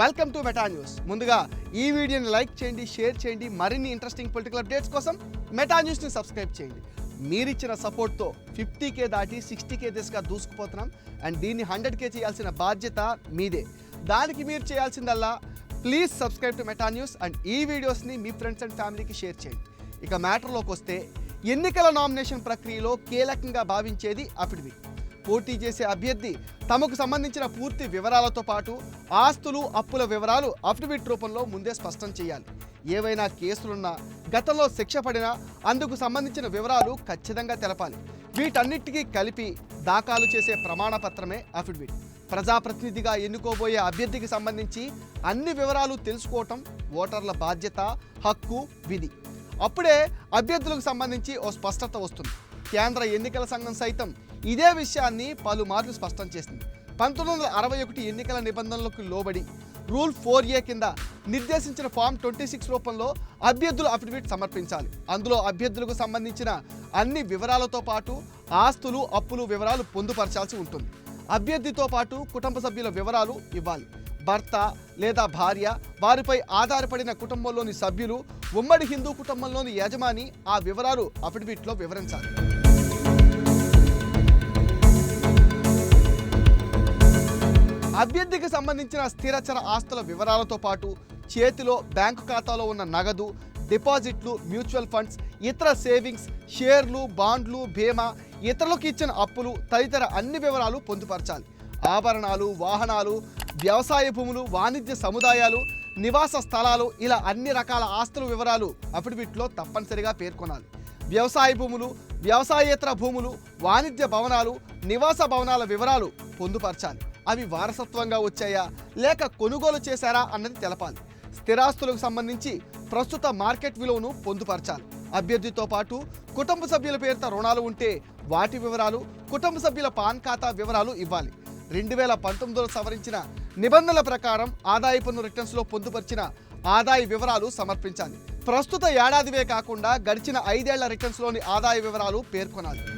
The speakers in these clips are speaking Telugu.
Welcome to Meta news. ముందుగా ఈ వీడియోని లైక్ చేయండి షేర్ చేయండి. మరిన్ని ఇంట్రెస్టింగ్ పొలిటికల్ అప్డేట్స్ కోసం మెటా న్యూస్ని సబ్స్క్రైబ్ చేయండి. మీరిచ్చిన సపోర్ట్తో ఫిఫ్టీ కే దాటి సిక్స్టీ కే దిశగా దూసుకుపోతున్నాం. అండ్ దీన్ని హండ్రెడ్ కే చేయాల్సిన బాధ్యత మీదే. దానికి మీరు చేయాల్సిందల్లా please subscribe to Meta news and ఈ వీడియోస్ని మీ ఫ్రెండ్స్ అండ్ ఫ్యామిలీకి షేర్ చేయండి. ఇక మ్యాటర్లోకి వస్తే ఎన్నికల నామినేషన్ ప్రక్రియలో కీలకంగా భావించేది అఫిడవిట్. పోటీ చేసే అభ్యర్థి తమకు సంబంధించిన పూర్తి వివరాలతో పాటు ఆస్తులు అప్పుల వివరాలు అఫిడవిట్ రూపంలో ముందే స్పష్టం చేయాలి. ఏవైనా కేసులున్నా గతంలో శిక్ష పడినా అందుకు సంబంధించిన వివరాలు ఖచ్చితంగా తెలపాలి. వీటన్నిటికీ కలిపి దాఖలు చేసే ప్రమాణపత్రమే అఫిడవిట్ ప్రజాప్రతినిధిగా ఎన్నుకోబోయే అభ్యర్థికి సంబంధించి అన్ని వివరాలు తెలుసుకోవటం ఓటర్ల బాధ్యత హక్కు విధి. అప్పుడే అభ్యర్థులకు సంబంధించి ఓ స్పష్టత వస్తుంది. కేంద్ర ఎన్నికల సంఘం సైతం ఇదే విషయాన్ని పలుమార్లు స్పష్టం చేసింది. పంతొమ్మిది వందల అరవై ఒకటి ఎన్నికల నిబంధనలకు లోబడి రూల్ ఫోర్ ఏ కింద నిర్దేశించిన ఫామ్ ట్వంటీ సిక్స్ రూపంలో అభ్యర్థులు అఫిడవిట్ సమర్పించాలి. అందులో అభ్యర్థులకు సంబంధించిన అన్ని వివరాలతో పాటు ఆస్తులు అప్పులు వివరాలు పొందుపరచాల్సి ఉంటుంది. అభ్యర్థితో పాటు కుటుంబ సభ్యుల వివరాలు ఇవ్వాలి. భర్త లేదా భార్య వారిపై ఆధారపడిన కుటుంబంలోని సభ్యులు ఉమ్మడి హిందూ కుటుంబంలోని యజమాని ఆ వివరాలు అఫిడవిట్లో వివరించాలి. అభ్యర్థికి సంబంధించిన స్థిరచర ఆస్తుల వివరాలతో పాటు చేతిలో బ్యాంకు ఖాతాలో ఉన్న నగదు డిపాజిట్లు మ్యూచువల్ ఫండ్స్ ఇతర సేవింగ్స్ షేర్లు బాండ్లు బీమా ఇతరులకు ఇచ్చిన అప్పులు తదితర అన్ని వివరాలు పొందుపరచాలి. ఆభరణాలు వాహనాలు వ్యవసాయ భూములు వాణిజ్య సముదాయాలు నివాస స్థలాలు ఇలా అన్ని రకాల ఆస్తుల వివరాలు అఫిడవిట్లో తప్పనిసరిగా పేర్కొనాలి. వ్యవసాయ భూములు వ్యవసాయేతర భూములు వాణిజ్య భవనాలు నివాస భవనాల వివరాలు పొందుపరచాలి. అవి వారసత్వంగా వచ్చాయా? లేక కొనుగోలు చేశారా? అన్నది తెలపాలి. స్థిరాస్తులకు సంబంధించి ప్రస్తుత మార్కెట్ విలువను పొందుపరచాలి. అభ్యర్థితో పాటు కుటుంబ సభ్యుల పేరుతో రుణాలు ఉంటే వాటి వివరాలు కుటుంబ సభ్యుల పాన్ ఖాతా వివరాలు ఇవ్వాలి. రెండు వేల పంతొమ్మిదిలో సవరించిన నిబంధనల ప్రకారం ఆదాయ పన్ను రిటర్న్స్లో పొందుపరిచిన ఆదాయ వివరాలు సమర్పించాలి. ప్రస్తుత ఏడాదివే కాకుండా గడిచిన ఐదేళ్ళ రిటర్న్స్లోని ఆదాయ వివరాలు పేర్కొనాలి.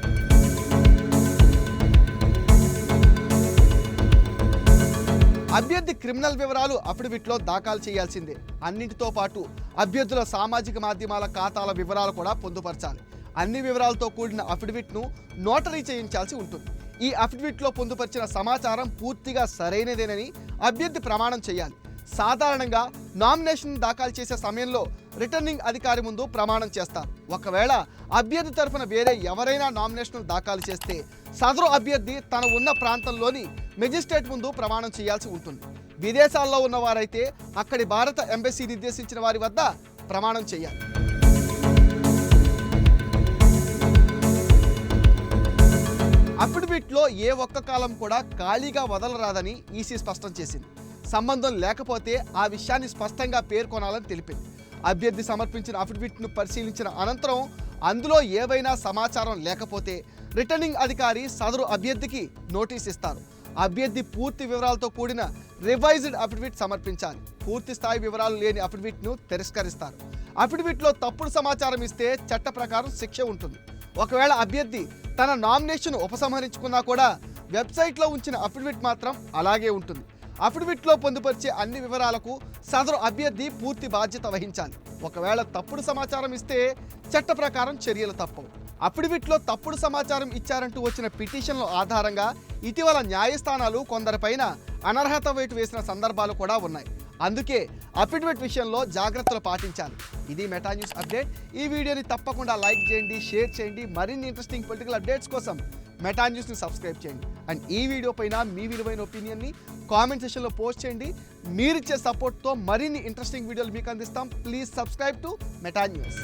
అభ్యర్థి క్రిమినల్ వివరాలు అఫిడవిట్లో దాఖలు చేయాల్సిందే. అన్నింటితో పాటు అభ్యర్థుల సామాజిక మాధ్యమాల ఖాతాల వివరాలు కూడా పొందుపరచాలి. అన్ని వివరాలతో కూడిన అఫిడవిట్ను నోటరీ చేయించాల్సి ఉంటుంది. ఈ అఫిడవిట్లో పొందుపరిచిన సమాచారం పూర్తిగా సరైనదేనని అభ్యర్థి ప్రమాణం చేయాలి. సాధారణంగా నామినేషన్ దాఖలు చేసే సమయంలో రిటర్నింగ్ అధికారి ముందు ప్రమాణం చేస్తారు. ఒకవేళ అభ్యర్థి తరఫున వేరే ఎవరైనా నామినేషన్ దాఖలు చేస్తే సదరు అభ్యర్థి తన ఉన్న ప్రాంతంలోని మెజిస్ట్రేట్ ముందు ప్రమాణం చేయాల్సి ఉంటుంది. విదేశాల్లో ఉన్నవారైతే అక్కడి భారత ఎంబసీ నిర్దేశించిన వారి వద్ద ప్రమాణం చేయాలి. అఫిడవిట్లో ఏ ఒక్క కాలం కూడా ఖాళీగా వదలరాదని ఈసీ స్పష్టం చేసింది. సంబంధం లేకపోతే ఆ విషయాన్ని స్పష్టంగా పేర్కొనాలని తెలిపింది. అభ్యర్థి సమర్పించిన అఫిడవిట్ను పరిశీలించిన అనంతరం అందులో ఏవైనా సమాచారం లేకపోతే రిటర్నింగ్ అధికారి సదరు అభ్యర్థికి నోటీస్ ఇస్తారు. అభ్యర్థి పూర్తి వివరాలతో కూడిన రివైజ్డ్ అఫిడవిట్ సమర్పించాలి. పూర్తి స్థాయి వివరాలు లేని అఫిడవిట్ను తిరస్కరిస్తారు. అఫిడవిట్లో తప్పుడు సమాచారం ఇస్తే చట్ట ప్రకారం శిక్ష ఉంటుంది. ఒకవేళ అభ్యర్థి తన నామినేషన్ ఉపసంహరించుకున్నా కూడా వెబ్సైట్లో ఉంచిన అఫిడవిట్ మాత్రం అలాగే ఉంటుంది. అఫిడవిట్లో పొందుపరిచే అన్ని వివరాలకు సదరు అభ్యర్థి పూర్తి బాధ్యత వహించాలి. ఒకవేళ తప్పుడు సమాచారం ఇస్తే చట్ట ప్రకారం చర్యలు తప్పవు. అఫిడవిట్లో తప్పుడు సమాచారం ఇచ్చారంటూ వచ్చిన పిటిషన్ల ఆధారంగా ఇటీవల న్యాయస్థానాలు కొందరిపైన అనర్హత వేటు వేసిన సందర్భాలు కూడా ఉన్నాయి. అందుకే అఫిడవిట్ విషయంలో జాగ్రత్తలు పాటించాలి. ఇది మెటా న్యూస్ అప్డేట్. ఈ వీడియోని తప్పకుండా లైక్ చేయండి షేర్ చేయండి. మరిన్ని ఇంట్రెస్టింగ్ పొలిటికల్ అప్డేట్స్ కోసం మెటా న్యూస్ని సబ్స్క్రైబ్ చేయండి. అండ్ ఈ వీడియో పైన మీ విలువైన ఒపీనియన్ని కామెంట్ సెక్షన్లో పోస్ట్ చేయండి. మీరిచ్చే సపోర్ట్తో మరిన్ని ఇంట్రెస్టింగ్ వీడియోలు మీకు అందిస్తాం. Please subscribe to Meta news